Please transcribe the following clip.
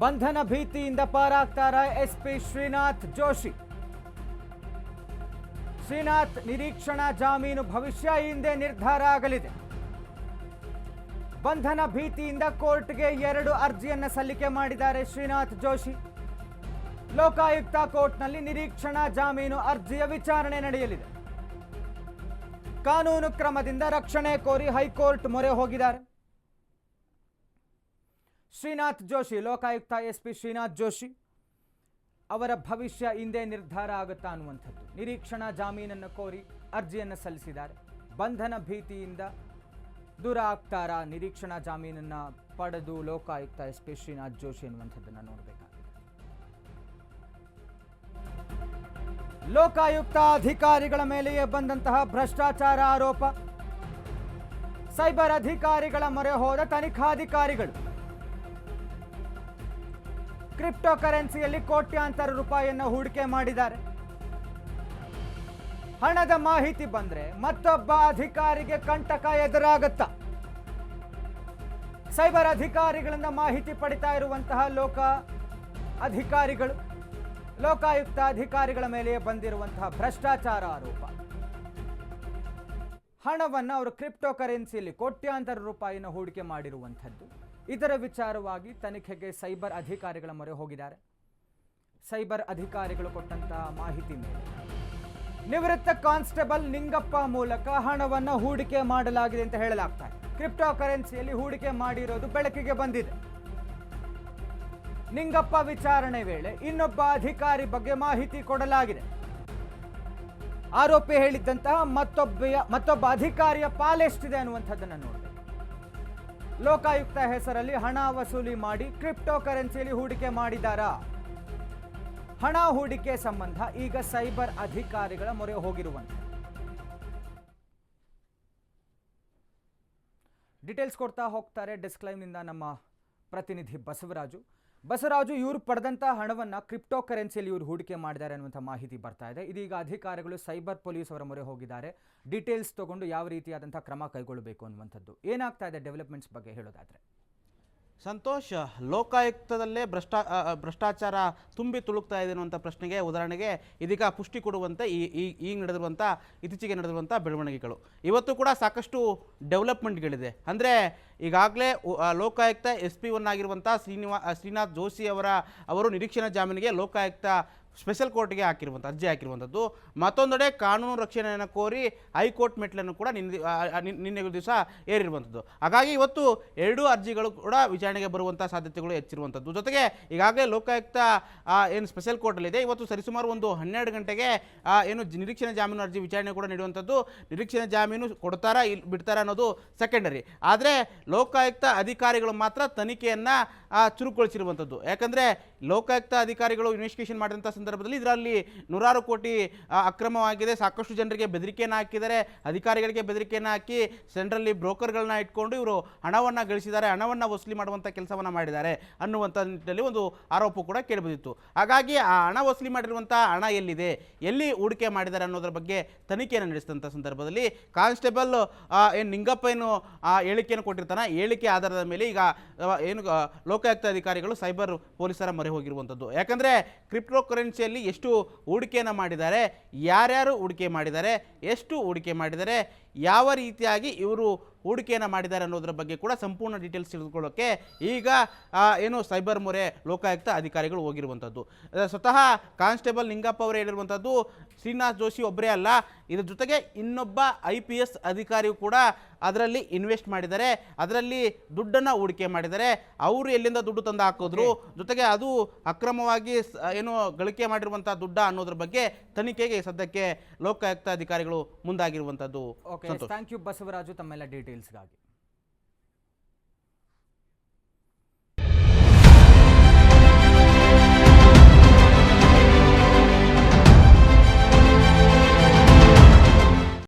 ಬಂಧನ ಭೀತಿಯಿಂದ ಪಾರಾಗ್ತಾರ ಎಸ್ಪಿ ಶ್ರೀನಾಥ್ ಜೋಶಿ? ಶ್ರೀನಾಥ್ ನಿರೀಕ್ಷಣಾ ಜಾಮೀನು ಭವಿಷ್ಯ ಹಿಂದೆ ನಿರ್ಧಾರ ಆಗಲಿದೆ. ಬಂಧನ ಭೀತಿಯಿಂದ ಕೋರ್ಟ್ಗೆ ಎರಡು ಅರ್ಜಿಯನ್ನ ಸಲ್ಲಿಕೆ ಮಾಡಿದ್ದಾರೆ ಶ್ರೀನಾಥ್ ಜೋಶಿ. ಲೋಕಾಯುಕ್ತ ಕೋರ್ಟ್ನಲ್ಲಿ ನಿರೀಕ್ಷಣಾ ಜಾಮೀನು ಅರ್ಜಿಯ ವಿಚಾರಣೆ ನಡೆಯಲಿದೆ. ಕಾನೂನು ಕ್ರಮದಿಂದ ರಕ್ಷಣೆ ಕೋರಿ ಹೈಕೋರ್ಟ್ ಮೊರೆ ಹೋಗಿದ್ದಾರೆ. ಶ್ರೀನಾಥ್ ಜೋಶಿ, ಲೋಕಾಯುಕ್ತ ಎಸ್ ಪಿ ಶ್ರೀನಾಥ್ ಜೋಶಿ ಅವರ ಭವಿಷ್ಯ ಹಿಂದೆ ನಿರ್ಧಾರ ಆಗುತ್ತಾ ಅನ್ನುವಂಥದ್ದು. ನಿರೀಕ್ಷಣಾ ಜಾಮೀನನ್ನು ಕೋರಿ ಅರ್ಜಿಯನ್ನು ಸಲ್ಲಿಸಿದ್ದಾರೆ. ಬಂಧನ ಭೀತಿಯಿಂದ ದೂರ ಆಗ್ತಾರಾ? ನಿರೀಕ್ಷಣಾ ಜಾಮೀನನ್ನು ಪಡೆದು ಲೋಕಾಯುಕ್ತ ಎಸ್ ಪಿ ಶ್ರೀನಾಥ್ ಜೋಶಿ ಅನ್ನುವಂಥದ್ದನ್ನು ನೋಡಬೇಕಾಗಿದೆ. ಲೋಕಾಯುಕ್ತ ಅಧಿಕಾರಿಗಳ ಮೇಲೆಯೇ ಬಂದಂತಹ ಭ್ರಷ್ಟಾಚಾರ ಆರೋಪ. ಸೈಬರ್ ಅಧಿಕಾರಿಗಳ ಮೊರೆ ಹೋದ ತನಿಖಾಧಿಕಾರಿಗಳು. ಕ್ರಿಪ್ಟೋ ಕರೆನ್ಸಿಯಲ್ಲಿ ಕೋಟ್ಯಾಂತರ ರೂಪಾಯಿಯನ್ನು ಹೂಡಿಕೆ ಮಾಡಿದ್ದಾರೆ. ಹಣದ ಮಾಹಿತಿ ಬಂದ್ರೆ ಮತ್ತೊಬ್ಬ ಅಧಿಕಾರಿಗೆ ಕಂಟಕ ಎದುರಾಗತ್ತ? ಸೈಬರ್ ಅಧಿಕಾರಿಗಳಿಂದ ಮಾಹಿತಿ ಪಡಿತಾ ಇರುವಂತಹ ಲೋಕ ಅಧಿಕಾರಿಗಳು, ಲೋಕಾಯುಕ್ತ ಅಧಿಕಾರಿಗಳ ಮೇಲೆ ಬಂದಿರುವಂತಹ ಭ್ರಷ್ಟಾಚಾರ ಆರೋಪ. ಹಣವನ್ನು ಅವರು ಕ್ರಿಪ್ಟೋ ಕರೆನ್ಸಿಯಲ್ಲಿ ಕೋಟ್ಯಾಂತರ ರೂಪಾಯಿನ ಹೂಡಿಕೆ ಮಾಡಿರುವಂಥದ್ದು. ಇದರ ವಿಚಾರವಾಗಿ ತನಿಖೆಗೆ ಸೈಬರ್ ಅಧಿಕಾರಿಗಳ ಮೊರೆ ಹೋಗಿದ್ದಾರೆ. ಸೈಬರ್ ಅಧಿಕಾರಿಗಳು ಕೊಟ್ಟಂತಹ ಮಾಹಿತಿ ಮೇಲೆ. ನಿವೃತ್ತ ಕಾನ್ಸ್ಟೇಬಲ್ ನಿಂಗಪ್ಪ ಮೂಲಕ ಹಣವನ್ನು ಹೂಡಿಕೆ ಮಾಡಲಾಗಿದೆ ಅಂತ ಹೇಳಲಾಗ್ತಾ ಇದೆ. ಕ್ರಿಪ್ಟೋ ಕರೆನ್ಸಿಯಲ್ಲಿ ಹೂಡಿಕೆ ಮಾಡಿರೋದು ಬೆಳಕಿಗೆ ಬಂದಿದೆ. ನಿಂಗಪ್ಪ ವಿಚಾರಣೆ ವೇಳೆ ಇನ್ನೊಬ್ಬ ಅಧಿಕಾರಿ ಬಗ್ಗೆ ಮಾಹಿತಿ ಕೊಡಲಾಗಿದೆ. ಆರೋಪಿ ಹೇಳಿದ್ದಂತಹ ಮತ್ತೊಬ್ಬ ಮತ್ತೊಬ್ಬ ಅಧಿಕಾರಿಯ ಪಾಲೆಷ್ಟಿದೆ ಅನ್ನುವಂಥದ್ದನ್ನು ನೋಡಿದೆ ಲೋಕಾಯುಕ್ತ ಹೆಸರಲ್ಲಿ ಹಣ ವಸೂಲಿ ಮಾಡಿ ಕ್ರಿಪ್ಟೋ ಕರೆನ್ಸಿಯಲ್ಲಿ ಹೂಡಿಕೆ ಮಾಡಿದಾರಾ? ಹಣ ಹೂಡಿಕೆ ಸಂಬಂಧ ಈಗ ಸೈಬರ್ ಅಧಿಕಾರಿಗಳ ಮೊರೆ ಹೋಗಿರುವಂತೆ. ಡೀಟೇಲ್ಸ್ ಕೊಡ್ತಾ ಹೋಗ್ತಾರೆ ಡಿಸ್ಕ್ಲೈಮ್ನಿಂದ ನಮ್ಮ ಪ್ರತಿನಿಧಿ ಬಸವರಾಜು. ಬಸವರಾಜು ಇವರು ಪಡೆದಂಥ ಹಣವನ್ನು ಕ್ರಿಪ್ಟೋ ಕರೆನ್ಸಿಯಲ್ಲಿ ಇವರು ಹೂಡಿಕೆ ಮಾಡಿದ್ದಾರೆ ಅನ್ನುವಂಥ ಮಾಹಿತಿ ಬರ್ತಾ ಇದೆ. ಇದೀಗ ಅಧಿಕಾರಿಗಳು ಸೈಬರ್ ಪೊಲೀಸ್ ಅವರ ಮೊರೆ ಹೋಗಿದ್ದಾರೆ. ಡೀಟೇಲ್ಸ್ ತಗೊಂಡು ಯಾವ ರೀತಿಯಾದಂಥ ಕ್ರಮ ಕೈಗೊಳ್ಳಬೇಕು ಅನ್ನುವಂಥದ್ದು ಏನಾಗ್ತಾ ಇದೆ ಡೆವಲಪ್ಮೆಂಟ್ಸ್ ಬಗ್ಗೆ ಹೇಳೋದಾದ್ರೆ? ಸಂತೋಷ್. ಲೋಕಾಯುಕ್ತದಲ್ಲೇ ಭ್ರಷ್ಟಾ ಭ್ರಷ್ಟಾಚಾರ ತುಂಬಿ ತುಳುಕ್ತಾ ಇದೆ ಅನ್ನುವಂಥ ಪ್ರಶ್ನೆಗೆ ಉದಾಹರಣೆಗೆ ಇದೀಗ ಪುಷ್ಟಿ ಕೊಡುವಂತೆ ಈ ಈಗ ನಡೆದಿರುವಂಥ, ಇತ್ತೀಚೆಗೆ ನಡೆದಿರುವಂಥ ಬೆಳವಣಿಗೆಗಳು. ಇವತ್ತು ಕೂಡ ಸಾಕಷ್ಟು ಡೆವಲಪ್ಮೆಂಟ್ಗಳಿದೆ. ಅಂದರೆ ಈಗಾಗಲೇ ಲೋಕಾಯುಕ್ತ ಎಸ್ ಪಿ ಒನ್ ಆಗಿರುವಂಥ ಶ್ರೀನಿವಾ, ಶ್ರೀನಾಥ್ ಜೋಶಿ ಅವರ, ಅವರು ನಿರೀಕ್ಷಣಾ ಜಾಮೀನಿಗೆ ಲೋಕಾಯುಕ್ತ ಸ್ಪೆಷಲ್ ಕೋರ್ಟ್ಗೆ ಹಾಕಿರುವಂಥ ಅರ್ಜಿ ಹಾಕಿರುವಂಥದ್ದು ಮತ್ತೊಂದೆಡೆ ಕಾನೂನು ರಕ್ಷಣೆಯನ್ನು ಕೋರಿ ಹೈಕೋರ್ಟ್ ಮೆಟ್ಲನ್ನು ಕೂಡ ನಿನ್ನೆ ನಿನ್ನೆ ದಿವಸ ಏರಿರುವಂಥದ್ದು ಹಾಗಾಗಿ ಇವತ್ತು ಎರಡೂ ಅರ್ಜಿಗಳು ಕೂಡ ವಿಚಾರಣೆಗೆ ಬರುವಂಥ ಸಾಧ್ಯತೆಗಳು ಹೆಚ್ಚಿರುವಂಥದ್ದು ಜೊತೆಗೆ ಈಗಾಗಲೇ ಲೋಕಾಯುಕ್ತ ಏನು ಸ್ಪೆಷಲ್ ಕೋರ್ಟಲ್ಲಿದೆ ಇವತ್ತು ಸರಿಸುಮಾರು ಒಂದು ಹನ್ನೆರಡು ಗಂಟೆಗೆ ಏನು ನಿರೀಕ್ಷಣೆ ಜಾಮೀನು ಅರ್ಜಿ ವಿಚಾರಣೆ ಕೂಡ ನೀಡುವಂಥದ್ದು ನಿರೀಕ್ಷಣೆ ಜಾಮೀನು ಕೊಡ್ತಾರಾ ಇಲ್ಲಿ ಬಿಡ್ತಾರಾ ಅನ್ನೋದು ಸೆಕೆಂಡರಿ. ಆದರೆ ಲೋಕಾಯುಕ್ತ ಅಧಿಕಾರಿಗಳು ಮಾತ್ರ ತನಿಖೆಯನ್ನು ಚುರುಕುಗೊಳಿಸಿರುವಂಥದ್ದು ಯಾಕಂದರೆ ಲೋಕಾಯುಕ್ತ ಅಧಿಕಾರಿಗಳು ಇನ್ವೆಸ್ಟಿಗೇಷನ್ ಮಾಡಿದಂಥ ಸಂದರ್ಭದಲ್ಲಿ ಇದರಲ್ಲಿ ನೂರಾರು ಕೋಟಿ ಅಕ್ರಮವಾಗಿದೆ. ಸಾಕಷ್ಟು ಜನರಿಗೆ ಬೆದರಿಕೆಯನ್ನು ಹಾಕಿದ್ದಾರೆ. ಅಧಿಕಾರಿಗಳಿಗೆ ಬೆದರಿಕೆಯನ್ನು ಹಾಕಿ ಸೆಂಟ್ರಲ್ಲಿ ಬ್ರೋಕರ್ಗಳನ್ನ ಇಟ್ಕೊಂಡು ಇವರು ಹಣವನ್ನು ಗಳಿಸಿದ್ದಾರೆ. ಹಣವನ್ನು ವಸೂಲಿ ಮಾಡುವಂಥ ಕೆಲಸವನ್ನು ಮಾಡಿದ್ದಾರೆ ಅನ್ನುವಂಥ ನಿಟ್ಟಿನಲ್ಲಿ ಒಂದು ಆರೋಪ ಕೂಡ ಕೇಳಿಬಂದಿತ್ತು. ಹಾಗಾಗಿ ಆ ಹಣ ವಸೂಲಿ ಮಾಡಿರುವಂಥ ಹಣ ಎಲ್ಲಿದೆ? ಎಲ್ಲಿ ಹೂಡಿಕೆ ಮಾಡಿದ್ದಾರೆ ಅನ್ನೋದ್ರ ಬಗ್ಗೆ ತನಿಖೆಯನ್ನು ನಡೆಸಿದಂಥ ಸಂದರ್ಭದಲ್ಲಿ ಕಾನ್ಸ್ಟೇಬಲ್ ಏನು ನಿಂಗಪ್ಪ ಏನು, ಆ, ಹೇಳಿಕೆಯನ್ನು ಕೊಟ್ಟಿರ್ತಾನೆ. ಹೇಳಿಕೆ ಆಧಾರದ ಮೇಲೆ ಈಗ ಏನು ಲೋಕಾಯುಕ್ತ ಅಧಿಕಾರಿಗಳು ಸೈಬರ್ ಪೊಲೀಸರ ಮೊರೆ ಹೋಗಿರುವಂಥದ್ದು ಯಾಕಂದರೆ ಕ್ರಿಪ್ಟೋ ಕರೆನ್ಸಿಯಲ್ಲಿ ಎಷ್ಟು ಹೂಡಿಕೆಯನ್ನು ಮಾಡಿದ್ದಾರೆ ಯಾರ್ಯಾರು ಹೂಡಿಕೆ ಮಾಡಿದ್ದಾರೆ ಎಷ್ಟು ಹೂಡಿಕೆ ಮಾಡಿದ್ದಾರೆ ಯಾವ ರೀತಿಯಾಗಿ ಇವರು ಹೂಡಿಕೆಯನ್ನು ಮಾಡಿದ್ದಾರೆ ಅನ್ನೋದ್ರ ಬಗ್ಗೆ ಕೂಡ ಸಂಪೂರ್ಣ ಡೀಟೇಲ್ಸ್ ತಿಳಿದುಕೊಳ್ಳೋಕ್ಕೆ ಈಗ ಏನು ಸೈಬರ್ ಮೊರೆ ಲೋಕಾಯುಕ್ತ ಅಧಿಕಾರಿಗಳು ಹೋಗಿರುವಂಥದ್ದು. ಸ್ವತಃ ಕಾನ್ಸ್ಟೇಬಲ್ ನಿಂಗಪ್ಪ ಅವರು ಹೇಳಿರುವಂಥದ್ದು ಶ್ರೀನಾಥ್ ಜೋಶಿ ಒಬ್ಬರೇ ಅಲ್ಲ ಇದ್ರ ಜೊತೆಗೆ ಇನ್ನೊಬ್ಬ ಐ ಪಿ ಎಸ್ ಅಧಿಕಾರಿಯು ಕೂಡ ಅದರಲ್ಲಿ ಇನ್ವೆಸ್ಟ್ ಮಾಡಿದ್ದಾರೆ ಅದರಲ್ಲಿ ದುಡ್ಡನ್ನು ಹೂಡಿಕೆ ಮಾಡಿದ್ದಾರೆ. ಅವರು ಎಲ್ಲಿಂದ ದುಡ್ಡು ತಂದು ಹಾಕಿದ್ರು ಜೊತೆಗೆ ಅದು ಅಕ್ರಮವಾಗಿ ಏನು ಗಳಿಕೆ ಮಾಡಿರುವಂಥ ದುಡ್ಡ ಅನ್ನೋದ್ರ ಬಗ್ಗೆ ತನಿಖೆಗೆ ಸದ್ಯಕ್ಕೆ ಲೋಕಾಯುಕ್ತ ಅಧಿಕಾರಿಗಳು ಮುಂದಾಗಿರುವಂಥದ್ದು. ಥ್ಯಾಂಕ್ ಯು ಬಸವರಾಜು ತಮ್ಮೆಲ್ಲ ಡೀಟೇಲ್ಸ್ಗಾಗಿ